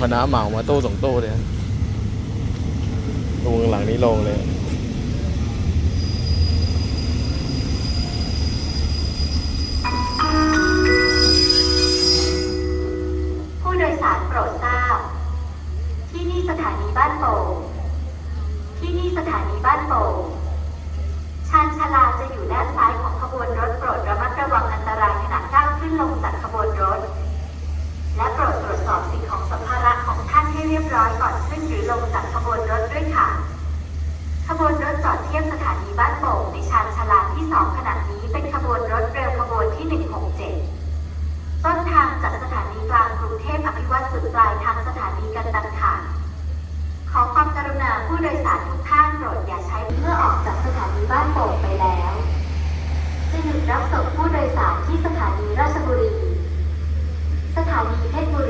มีหมูคณะเหมามาตู้สองตู้เลยตู้ข้างหลังนี้ลงเลยผู้โดยสารโปรดทราบที่นี่สถานีบ้านโป่งที่นี่สถานีบ้านโป่งชานชาลาจะอยู่ด้านซ้ายของขบวนรถโปรดระมัดระวังอันตรายขณะก้าวขึ้นลงจาก จากขบวนรถด้วยค่ะ ขบวนรถจอดเทียบสถานีบ้านโป่งในชานชาลาที่สองขณะนี้เป็นขบวนรถเร็วขบวนที่ 167 ต้นทางจากสถานีกลางกรุงเทพอภิวัตสุดปลายทางสถานีกันตังค่ะ ขอความกรุณาผู้โดยสารทุกท่านโปรดอย่าใช้เมื่อออกจากสถานีบ้านโป่งไปแล้ว จะหยุดรับส่งผู้โดยสารที่สถานีราชบุรี สถานีเพชรบุรี